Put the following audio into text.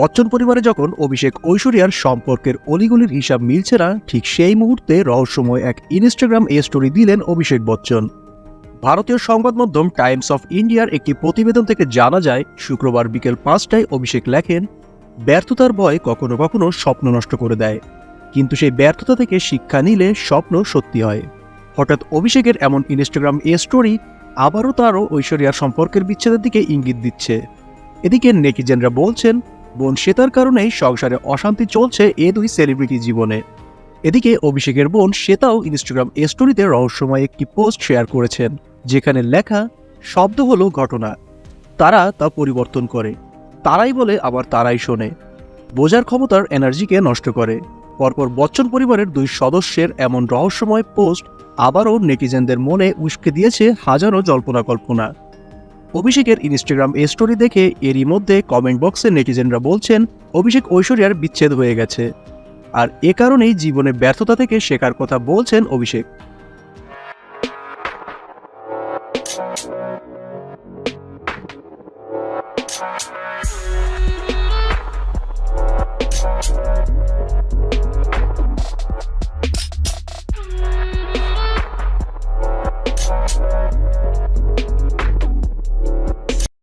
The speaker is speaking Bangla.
বচ্চন পরিবারে যখন অভিষেক ঐশ্বরিয়ার সম্পর্কের অলিগলির হিসাব মিলছে না, ঠিক সেই মুহূর্তে রহস্যময় এক ইনস্টাগ্রাম এ স্টোরি দিলেন অভিষেক বচ্চন। ভারতীয় সংবাদ মাধ্যম টাইমস অফ ইন্ডিয়ার একটি প্রতিবেদন থেকে জানা যায়, শুক্রবার বিকেল পাঁচটায় অভিষেক লেখেন, ব্যর্থতার ভয় কখনো কখনো স্বপ্ন নষ্ট করে দেয়। কিন্তু সেই ব্যর্থতা থেকে শিক্ষা নিলে স্বপ্ন সত্যি হয়। হঠাৎ অভিষেকের এমন ইনস্টাগ্রাম এ স্টোরি আবারও তারও ঐশ্বরিয়ার সম্পর্কের বিচ্ছেদের দিকে ইঙ্গিত দিচ্ছে। এদিকে নেকিজেনরা বলছেন বোন শ্বেতার কারণেই সংসারে অশান্তি চলছে এ দুই সেলিব্রিটি জীবনে। এদিকে অভিষেকের বোন শ্বেতাও ইনস্টাগ্রাম স্টোরিতে রহস্যময় একটি পোস্ট শেয়ার করেছেন, যেখানে লেখা, শব্দ হলো ঘটনা। তারা তা পরিবর্তন করে। তারাই বলে আবার তারাই শোনে। বোঝার ক্ষমতার এনার্জিকে নষ্ট করে। পরপর বচ্চন পরিবারের দুই সদস্যের এমন রহস্যময় পোস্ট আবারও নেটিজেনদের মনে উস্কে দিয়েছে হাজারো জল্পনা কল্পনা অভিষেকের ইনস্টাগ্রাম স্টোরি দেখে এরই মধ্যে কমেন্ট বক্সে নেটিজেনরা বলছেন, অভিষেক ঐশ্বরিয়ার বিচ্ছেদ হয়ে গেছে। আর এ কারণেই জীবনে ব্যর্থতা থেকে শেখার কথা বলছেন অভিষেক।